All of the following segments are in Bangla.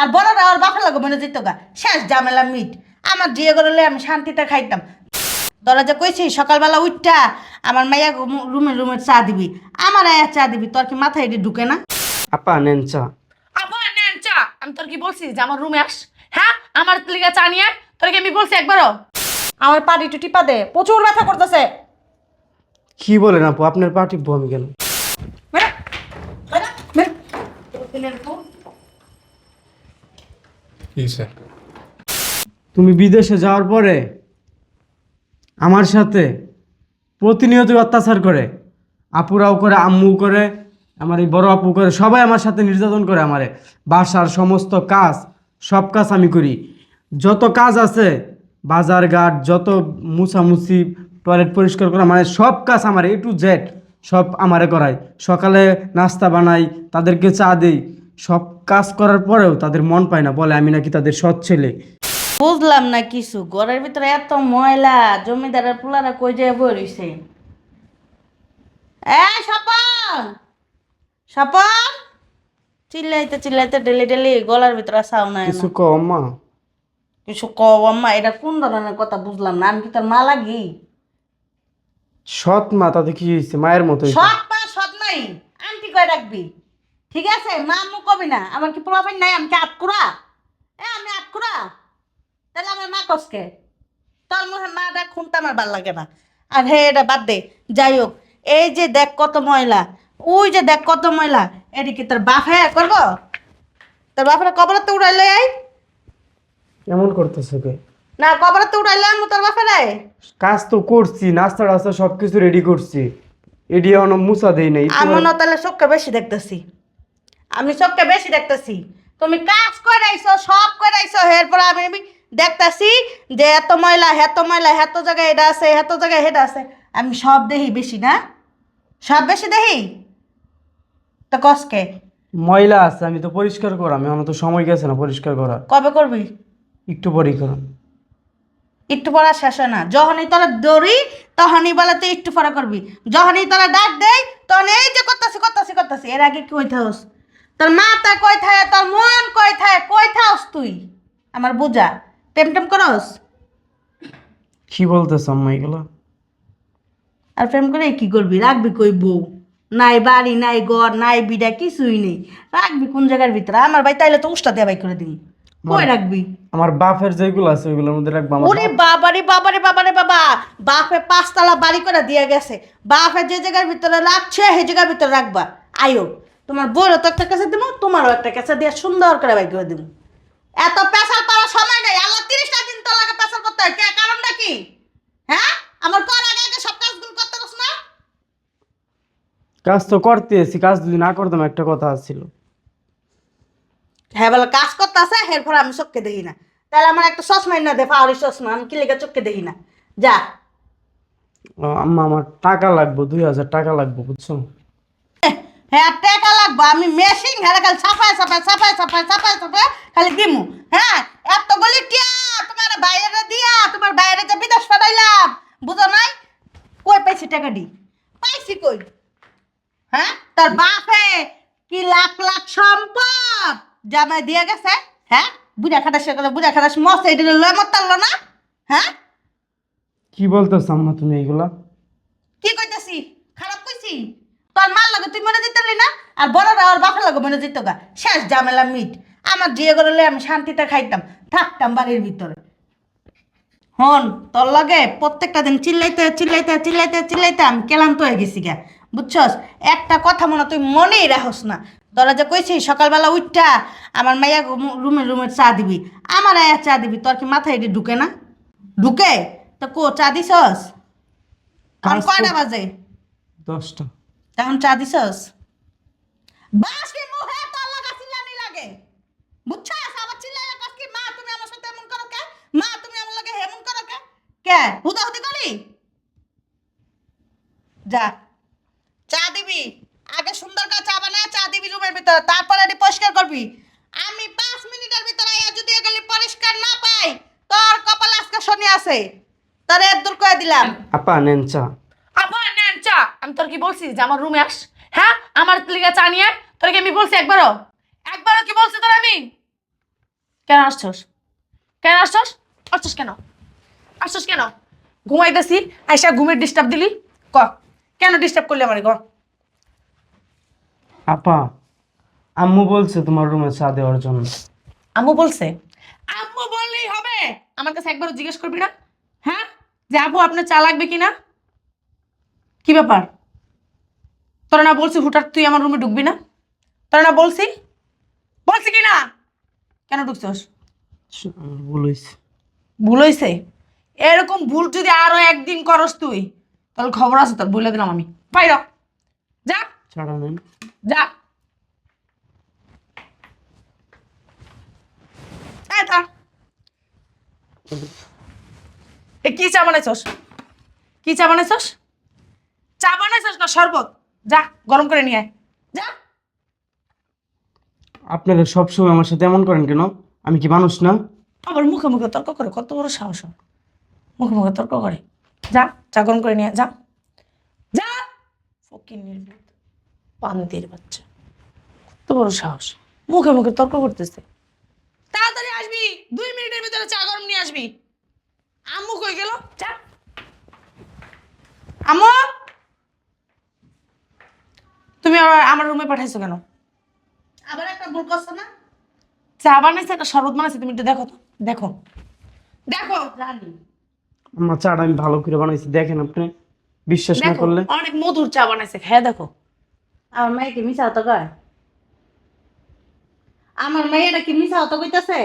আর বড়রা আর বাপের লাগে মনে যেত গা শেষ ঝামেলা মিট। আমার দিয়ে করলে আমি শান্তিতে খাইতাম। দরজা কইছি সকালবেলা উঠটা আমার মাইয়া রুমে রুমে চা দিবি। আমার আয়া চা দিবি তোর কি মাথায় এটি ঢুকে না? আপা নেন চা। আবার নেন চা। আমি তোর কি বলছি যে আমার রুমে আস। হ্যাঁ আমার লিগা চা নিয়ে তোর কি আমি বলছি একবারও? আমার পাটি একটু টিপা দে প্রচুর ব্যথা করতেছে। কি বলেন আপু আপনার পা টিপবো আমি কেন স্যার। তুমি বিদেশে যাওয়ার পরে আমার সাথে প্রতিনিয়ত অত্যাচার করে, আপুরাও করে আম্মু করে, আমার এই বড় আপু করে, সবাই আমার সাথে নির্যাতন করে আমারে। বাসার সমস্ত কাজ, সব কাজ আমি করি। যত কাজ আছে, বাজার ঘাট, যত মুছামুছি, টয়লেট পরিষ্কার করা মানে সব কাজ আমার এ টু জেড সব আমারে করায়। সকালে নাস্তা বানাই, তাদেরকে চা দেই সব কাজ করার পরেও তাদের মন পায় না বলে আমি নাকি তাদের সৎ ছেলে। বুঝলাম না কিছু ঘরের ভিতরে এত ময়লা জমিদারের পোলারা কই যায় বই রইছে? এ স্বপন! স্বপন! চিল্লাইতে চিল্লাইতে ডেলি ডেলি গলার ভিতরে সাউ নাই কিছু কম মা কিছু কও আম্মা এটা কোন ধরনের কথা বুঝলাম না আমি কি তোর মা লাগি? সৎ মা তাতে কি হয়েছে মায়ের মতো সৎ মা সৎ নাই আন্টি কয় রাখবি ঠিক আছে? মা মু কবি না। আমার কি প্রফাইল নাই? আমি কি আটকুরা এ আমি আটকুরা তাহলে আমার মা কসকে? তোর মুখে মা ডাক খুনতে আমার ভালো লাগে না। আর হে এটা বাদ দে। যাই হোক এই যে দেখ কত ময়লা ওই যে দেখ কত ময়লা এটি কি তোর বাপ হ্যাঁ করব? তোর বাপের কবরে তো উড়াইলে আই এমন করতেছে কে? না কবরে তো উড়াইলে আমি তোর বাপের কাজ তো করছি নাস্তা টাস্তা সব কিছু রেডি করছি। এডি অন মুসা দেই নাই আমি না তাহলে চোখকে বেশি দেখতেছি। আমি চোখকে বেশি দেখতেছি। তুমি কাজ করে সব করে আইছো এরপর আমি আমি দেখতেছি যে এত ময়লা এত ময়লা এত জায়গায় এটা আছে এত জায়গায় এটা আছে। আমি সব দেখি বেশি না? সব বেশি দেখি? তো কসকে ময়লা আছে আমি তো পরিষ্কার করা আমি আমার তো সময় গেছে না পরিষ্কার করা কবে করবি? একটু পরেই করা একটু পড়া শেষ হয় না। যখনই তোরা দৌড়ি তখনই বলে তুই একটু পড়া করবি। যখনই তোরা ডাক দেয় তখন এই যে করতেছি করতেছি করতেছি। এর আগে কই থাকস তোর মাথা কই থাকে তোর মন কই থাকে কই থাকস তুই? আমার বুঝা। টেম টেম করস? কি বলতেছ আম্মা এগুলো? আর প্রেম করে কি করবি? রাখবি কই বউ? নাই বাড়ি নাই ঘর নাই বিড়া কিছুই নেই। রাখবি কোন জায়গার ভিতরে? আমার ভাই তাইলে তো উষ্টা দেবাই করে দিবি। কই রাখবি? আমার বাপের যেগুলো আছে ওইগুলোর মধ্যে রাখব আমার ওরে বাবারে বাবারে বাবারে বাবা! বাপে পাঁচতলা বাড়ি করে দিয়ে গেছে। বাপে যে জায়গার ভিতরে রাখছে সেই জায়গার ভিতরে রাখবা। আয়ো। তোমার বউরও তো একটা কাছে দিব তোমারও একটা কাছে দিয়ে সুন্দর করে বাই করে দিব এত পেশাল পাওয়ার সময় নেই আল্লাহ তিরিশটা দিন তো লাগে পেশাল করতে হয়। কে? কারণটা কি? হ্যাঁ? আমার কর আগে আগে সব কাজগুলো করতে পারছ না? কাজ তো করতে এসি কাজ যদি না করতাম একটা কথা ছিল। হ্যাঁ বলে কাজ করতে আছে এরপর আমি চোখকে দেখি না। তাহলে আমার একটা চশমা না দে পাহাড়ি চশমা আমি কি লেগে চোখকে দেখি না? যা। আম্মা আমার টাকা লাগবে দুই হাজার টাকা লাগবে বুঝছ? হ্যাঁ টাকা লাগবে। আমি মেশিন হ্যাঁ খালি ছাপায় ছাপায় ছাপায় ছাপায় ছাপায় ছাপায় খালি দিমু। হ্যাঁ এত গলি টিয়া তোমার বাইরে দিয়া তোমার বাইরে যে বিদেশ পাঠাইলাম বুঝো নাই? কই পাইছি টাকা দি? পাইছি কই? হ্যাঁ তোর বাপে কি লাখ লাখ সম্পদ জামাই দিয়ে গেছে? হ্যাঁ বুড়া খাটাস বুড়া খাটাস মস্ত এটা লয় মতাল না? হ্যাঁ? কি বলতেছ আম্মা তুমি এইগুলা কি কইতাছি? খারাপ কইছি? তোর মার লাগে তুই মনে দিতে না? আর বড়রা আর বাপের লাগে মনে দিত গা। শেষ ঝামেলা মিট। আমার দিয়ে করলে আমি শান্তিতে খাইতাম থাকতাম বাড়ির ভিতরে। হন তোর লগে প্রত্যেকটা দিন চিল্লাইতে চিল্লাইতে চিল্লাইতে চিল্লাইতে আমি ক্লান্ত হয়ে গেছি গা। বুঝছস? একটা কথা মনে তুই মনেই রাখস না। তোরা যে কইছি সকালবেলা উঠটা আমার মাইয়া রুমে রুমে চা দিবি। আমার আয়া চা দিবি তোর কি মাথায় এটি ঢুকে না? ঢুকে? তো কো চা দিছস? কয়টা বাজে? দশটা। তখন চা দিছস? বাসি মুহে তোর লাগা চিল্লানি লাগে। বুঝছস? আবার চিল্লাইলে কস কি, মা, তুমি আমার সাথে এমন করো কে? মা, তুমি আমার লাগে এমন করো কে? কে? হুদা হুদি করি? যা। চা দিবি। আগে সুন্দর করে চা বানায়, চা দিবি রুমের ভিতরে। তারপরে এটি পরিষ্কার করবি। আমি পাঁচ মিনিটের ভিতরে যদি এগুলি পরিষ্কার না পাই, তোর কপাল আজকে শনি আছে। তোর এর দূর করে দিলাম। আপা, নেন চা। চা আমি তোর কি বলছি যে আমার রুমে আস? হ্যাঁ আমার লিগা চা নিয়ে তোর কি আমি বলছি একবারও? একবারও কি বলছি তোর আমি? কেন আসছস? কেন আসছস? আসছস কেন? আসছস কেন? ঘুমাইতেছি আইসা ঘুমের ডিস্টার্ব দিলি? ক কেন ডিস্টার্ব করলি আমার ক? আপা আম্মু বলছে তোমার রুমে চা দেওয়ার জন্য। আম্মু বলছে? আম্মু বললেই হবে। আমার কাছে একবার জিজ্ঞেস করবি না? হ্যাঁ? যে আপু আপনার চা লাগবে কি না কি ব্যাপার? তোরা না বলছি হুটার তুই আমার রুমে ঢুকবি না? তোরা না বলছি বলছি কি না? কেন ঢুকছস? ভুল হয়েছে ভুল হয়েছে এরকম ভুল যদি আরও একদিন করস তুই তাহলে খবর আছে তোর বলে দিলাম আমি। বাইর হ। যা। ছাড়া নেন যা। এ কি চা বানাইছস? কি চা বানাইছস? চা বানাইছস না শরবত? যা গরম করে নিয়ে আয়। যা। আপনারা সবসময় আমার সাথে এমন করেন কেন? আমি কি মানুষ না? আবার মুখে মুখে তর্ক করে কত বড় সাহস ওর। মুখে মুখে তর্ক করে। যা চা গরম করে নিয়ে আয়, যা। যা। ফকির নির্বোধ পান্তির বাচ্চা। কত বড় সাহস। মুখে মুখে তর্ক করতেছে। তাড়াতাড়ি আসবি দুই মিনিটের ভিতরে চা গরম নিয়ে আসবি। আম্মু কই গেল? চা আম্মু! তুমি আবার আমার রুমে পাঠাইছো কেন? আবার একটা ভুল করছ না? চা বানাইছে একটা শরবত বানাইছে তুমি একটু দেখো তো দেখো। দেখো জানি। আমার চাটা আমি ভালো করে বানাইছি দেখেন আপনি। বিশ্বাস না দেখো করলে। অনেক মধুর চা বানাইছে হ্যাঁ দেখো। আমার মেয়ে কি মিশা হতো কয়? আমার মেয়েটা কি মিশা হতো কইতাছে?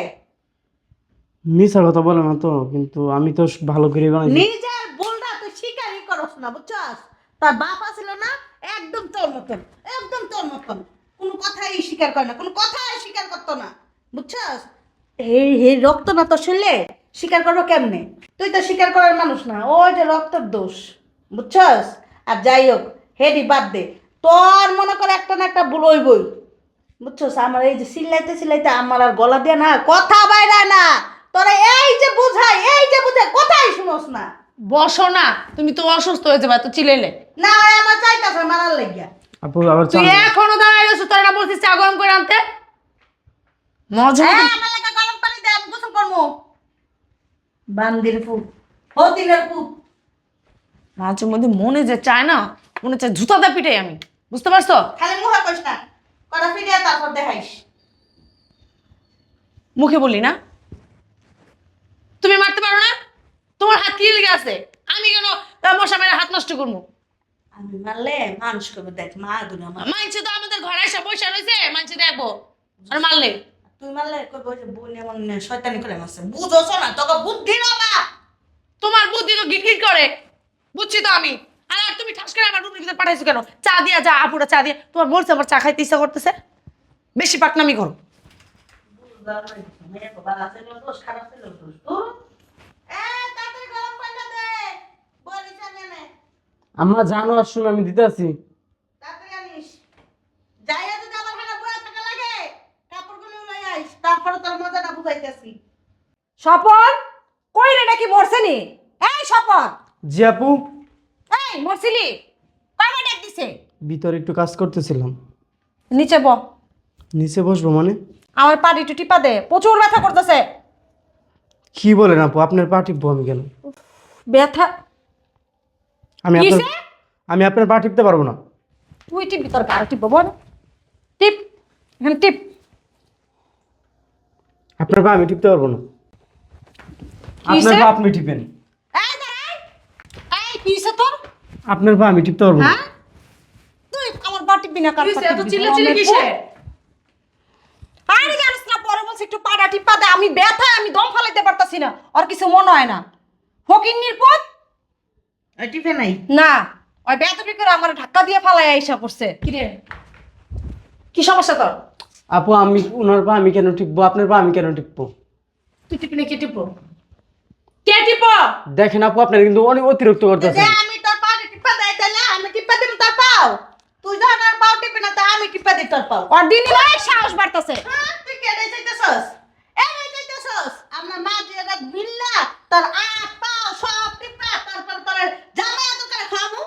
মিশা কথা বলে না তো কিন্তু আমি তো ভালো করে বানাইছি। নিজের ভুলটা তুই স্বীকারই করস না বুঝছস? তার বাপ ছিল না, একদম তোর মতন, একদম তোর মতন। কোনো কথাই স্বীকার করে না, কোনো কথাই স্বীকার করতো না। বুঝছস? এই এই রক্ত না তো শুনলে স্বীকার করব কেমনে? তুই তো স্বীকার করার মানুষ না, ওই যে রক্তের দোষ। বুঝছস? আর যাই হোক, হেডি বাদ দে। তোর মনে করে একটা না একটা ভুল হইবই। বুঝছস? আমার এই যে সিলাইতে সিলাইতে আমার আর গলা দিয়ে না, কথা বাইরে না। তোরা এই যে বুঝাই, এই যে বুঝাই, কথাই শুনোস না। বসো না তুমি তো অসুস্থ হয়ে যাবে তো চিলেলে। না আমার চাইতাছে মারার লাগিয়া। আপু আবার তুই এখনও দাঁড়ায় রয়েছো তোরা না বলছিস চা গরম করে আনতে? মজা হ্যাঁ আমার লাগা গরম পানি দে আমি গোসল করব। বান্দির ফুট হতিনের ফুট মাঝে মধ্যে মনে যে চায় না মনে চায় জুতাতে পিটাই আমি। বুঝতে পারছ? খালি মুখে কইস না কটা ফিরিয়ে তারপর দেখাইস। মুখে বলি না তুমি মারতে পারো না তোমার হাত কি লেগে আছে আমি কেন মশা মেরে হাত নষ্ট করব? আমি মারলে মানুষ করবে দেখ মা আমার। মানছে তো আমাদের ঘরে এসে বসে রয়েছে মানছে দেখব আর মারলে তুই মারলে কইব যে বোন এমন শয়তানি করে মারছে। না তোকে বুদ্ধি না। বা তোমার বুদ্ধি তো করে বুঝছি তো আমি। আর আর তুমি ঠাস করে আমার রুমের ভিতরে পাঠাইছো কেন? চা দিয়া যা আপুরা চা দিয়ে। তোমার বলছে আমার চা খাইতে ইচ্ছা করতেছে? বেশি পাকনামি করো দোষ খারাপ ছিল দোষ তোর এ তাড়াতাড়ি গরম পানি দে বলি জানে না আমরা জানো আর শুনে আমি দিতে আছি তাড়াতাড়ি আনিস যাইয়া যদি আমার হাতে বয়া থাকা লাগে কাপড়গুলো লই আইস তারপরে তোর মজাটা বুঝাইতেছি। স্বপন কই রে নাকি মরছেনি? এই স্বপন! জি আপু। এই মরছিলি? কয়বার ডাক দিছে? ভিতরে একটু কাজ করতেছিলাম। নিচে ব। নিচে বসবো মানে? আমার পা একটু টিপা দে প্রচুর ব্যথা করতেছে। কি বলেন আপু আপনার পা টিপবো আমি কেন? ব্যথা আমি আপনার কিসে? আমি আপনার পা টিপতে পারব না। তুই টিপবি তোর কারও টিপবো বল। টিপ এখানে টিপ। আপনার পা আমি টিপতে পারব না। আপনার কিসে? পা আপনি টিপেন। এই দাঁড়াই এই কিসে তোর? আপনার পা আমি টিপতে পারব না। হ্যাঁ? তুই আমার পা টিপবি না কার পা এত? চিল্লা চিল্লি কিসে? আরে জানিস না পরে বলছি একটু পাড়া টিপা দে আমি ব্যথা আমি দম ফালাইতে পারতাছি না আর কিছু মনে হয় না। ফকিন্নির পথ টিপে নাই? না ওই ব্যথা করে আমার ধাক্কা দিয়ে ফালাই আইসা করছে। কি রে? কি সমস্যা তোর? আপু আমি ওনার পা আমি কেন টিপবো? আপনার পা আমি কেন টিপবো? তুই টিপি না কে টিপো কে টিপো দেখেন আপু আপনার কিন্তু অনেক অতিরিক্ত যে করতেছেন আমি তোর পা টিপা দেই তাহলে আমি টিপা দিব তোর পাও? তুই যখন আর পাও টিপি না তা আমি টিপা দিই তোর পাও। ওর দিন ভাই সাহস বাড়তাছে। তুই কে রে চাইতেছস এই চাইতেছস আমরা মা জিয়াগা বিল্লা তোর আ পাও সব টিপা তারপর তোর জামাই এত করে খামু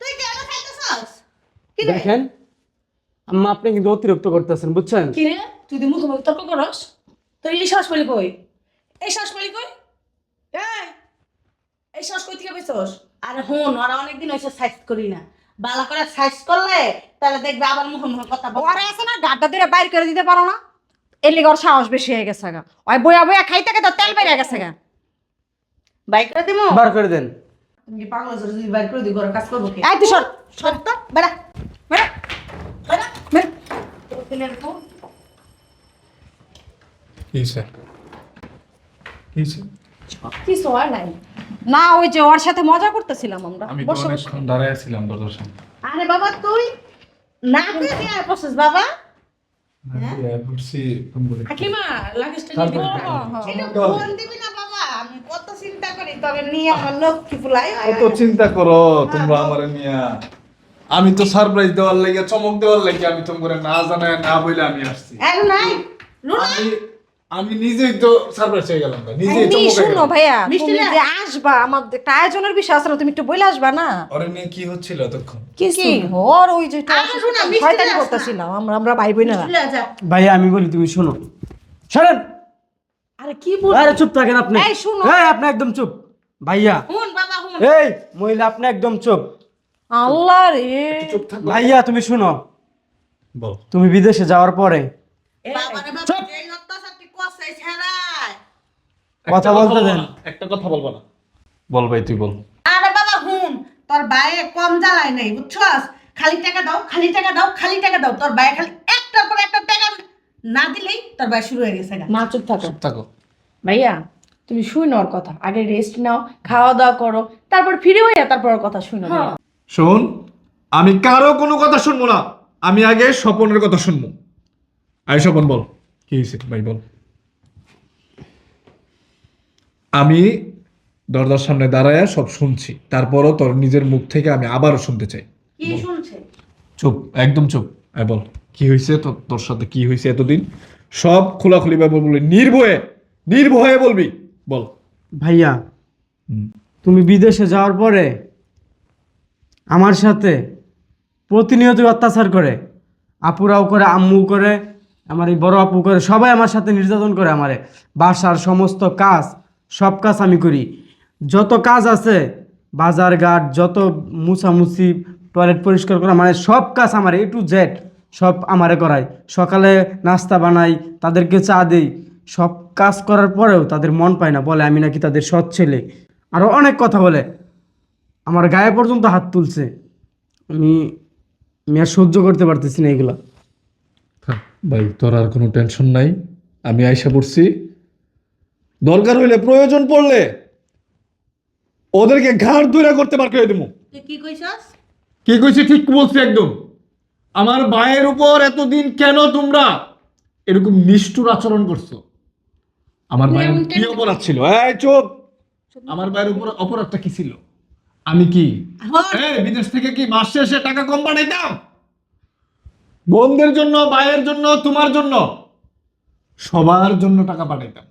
তুই কে রে চাইতেছস কি রে দেখেন আম্মা আপনি কিন্তু অতিরিক্ত করতেছেন বুঝছেন? কি রে? তুই মুখে মুখে তর্ক করস এই শ্বাস পেলি কই? এই শ্বাস পেলি কই? এই এই শ্বাস কই থেকে পেছস? আরে হুন ওরা অনেকদিন সাইজ করি না। বালা করে সাইজ করলে তাহলে দেখবে আবার মুখে মুখে কথা বলে। ওরে আছে না গাড্ডা দিয়ে বাইর করে দিতে পারো না। এর লিগে ওর সাহস বেশি হয়ে গেছে গা। ওই বইয়া বইয়া খাইতে খাইতে তেল বেরিয়ে গেছে গা। বাইক করে দিমু? বার করে দেন। তুমি পাগল যদি বাইর করে দিই কাজ করব কে? এই তুই সর সর তো বেড়া। কিছু হয় নাই না ওই যে ওর সাথে মজা করতেছিলাম আমরা আমি তো অনেকক্ষণ দাঁড়ায় ছিলাম দরজার সামনে আরে বাবা তুই না তুই দিয়ে বসছিস বাবা হ্যাঁ, ঘুরছি ফোন করে হাকিমা লাগেজটা তারপরে নিয়ে দেখলাম। একটু ফোন দিবি না বাবা কত চিন্তা করি তবে নিয়ে আমার লক্ষ্মী ফুলাই চিন্তা করো তোমরা আমার নিয়া আমি তো সারপ্রাইজ দেওয়ার লাগে চমক দেওয়ার লাগে আমি তোমরা না জানায় না বলে আমি আসছি। আর আমি আমি নিজেই তো সারপ্রাইজ হয়ে গেলাম নিজেই চমক শুনো ভাইয়া তুমি যে আসবা আমার একটা আয়োজনের বিষয় আছে না তুমি একটু বলে আসবা না? ওরে নিয়ে কি হচ্ছিল এতক্ষণ? কি? ওর ওই যে আরে শোনো, শয়তানি করতেছিলাম আমরা আমরা ভাই বোনেরা। ভাইয়া আমি বলি তুমি শোনো। শোনেন আরে কি বল আরে চুপ থাকেন আপনি। এই, শুনো। এই আপনি একদম চুপ। ভাইয়া হুন বাবা হুন। এই মহিলা আপনি একদম চুপ। আল্লাহ রে ভাইয়া তুমি শুনো। তুমি বিদেশে যাওয়ার পরে কথা বলতে দেন। একটা কথা বলব না। বল ভাই তুই বল। আরে বাবা হুন। তোর বাইরে কম জ্বালায় নাই বুঝছস? খালি টাকা দাও খালি টাকা দাও খালি টাকা দাও। তোর বাইরে খালি একটার পর একটা টাকা না দিলেই তোর বাইরে শুরু হয়ে গেছে গা। মা চুপ থাকো। চুপ থাকো। ভাইয়া তুমি শুই ওর কথা। আগে রেস্ট নাও খাওয়া দাওয়া করো তারপর ফিরে হইয়া তারপর ওর কথা শুনো। ভাইয়া। শোন আমি কারও কোনো কথা শুনব না। আমি আগে স্বপনের কথা শুনব। আয় স্বপন বল। কি হয়েছে? ভাই বল। আমি দরজার সামনে দাঁড়ায় সব শুনছি। তারপরও তোর নিজের মুখ থেকে আমি আবারও শুনতে চাই। কি শুনছে? চুপ একদম চুপ। আয় বল কি হয়েছে তোর তোর সাথে? কি হয়েছে এতদিন? সব খোলাখুলি ভাবে বলবি। নির্ভয়ে নির্ভয়ে বলবি। বল। ভাইয়া হুম। তুমি বিদেশে যাওয়ার পরে আমার সাথে প্রতিনিয়ত অত্যাচার করে, আপুরাও করে আম্মু করে, আমার এই বড় আপু করে, সবাই আমার সাথে নির্যাতন করে আমারে। বাসার সমস্ত কাজ, সব কাজ আমি করি। যত কাজ আছে, বাজার ঘাট, যত মুছামুছি টয়লেট পরিষ্কার করা মানে সব কাজ আমার এ টু জেড সব আমারে করায় সকালে নাস্তা বানাই, তাদেরকে চা দিই। সব কাজ করার পরেও তাদের মন পায় না, বলে, আমি নাকি তাদের সৎ ছেলে। আরও অনেক কথা বলে। আমার গায়ে পর্যন্ত হাত তুলছে। আমি আমি আর সহ্য করতে পারতেছি না এগুলা। ভাই তোর আর কোনো টেনশন নাই। আমি আইসা পড়ছি। দরকার হইলে প্রয়োজন পড়লে ওদেরকে ঘাড় ধরে করতে পার করে দেবো কি কইছস? কি কইছি ঠিক বলছি একদম। আমার ভাইয়ের উপর এতদিন কেন তোমরা এরকম নিষ্ঠুর আচরণ করছ? আমার ভাইয়ের কি অপরাধ ছিল? এই চুপ। আমার ভাইয়ের উপর অপরাধটা কি ছিল? আমি কি? এই, বিদেশ থেকে কি মাস শেষে টাকা কম পাঠাইতাম বোনদের জন্য ভাইয়ের জন্য তোমার জন্য? সবার জন্য টাকা পাঠাইতাম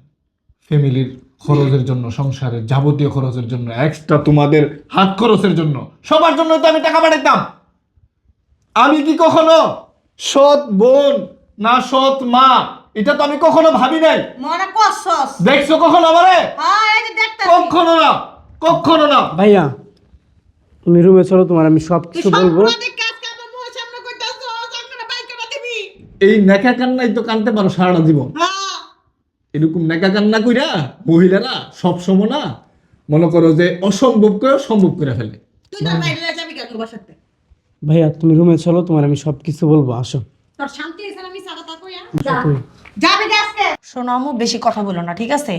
ফ্যামিলির খরচের জন্য সংসারের যাবতীয় খরচের জন্য এক্সট্রা তোমাদের হাত খরচের জন্য সবার জন্য তো আমি টাকা পাঠাইতাম আমি কি কখনো সৎ বোন না সৎ মা? এটা তো আমি কখনো ভাবি নাই। মনে করছস? দেখছ কখনো আমারে? হ্যাঁ এই যে দেখতাছি। কখনো না কখনো না। ভাইয়া তুমি রুমে চলো তোমার আমি সব কিছু বলব। এই নেকা কান্নাই তো কানতে পারো সারাটা জীবন। হ্যাঁ। এরকম নেকা কান্না কইরা মহিলারা সব সময় না মনে করো যে অসম্ভব করে সম্ভব করে ফেলে। ভাইয়া তুমি রুমে চলো তোমার আমি সব কিছু বলব আসো। তোর শান্তি আমি। আজকে। শোনো আম্মু বেশি কথা বলো না ঠিক আছে?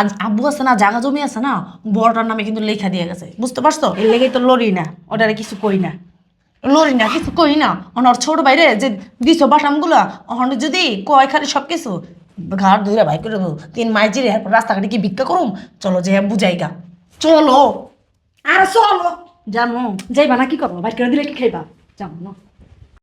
আজ আব্বু আছে না জায়গা জমি আছে না বড়টার নামে কিন্তু লেখা দিয়ে গেছে। বুঝতে পারছ? এর লেগেই তো লড়ি না ওটারে কিছু কই না। লড়ি না কিছু কই না। ওনার ছোট বাইরে যে দিছো বাটামগুলো ওখানে যদি কয় খালি সব কিছু ঘাট ধরে ভাই করে দেবো। তিন মাই জিরে এরপর রাস্তাঘাটে কি ভিক্ষা করুম? চলো যে বুঝাইগা চলো। আর চলো। জানো যাইবা না কি করব? বাইর করে দিলে কি খাইবা? যাব না।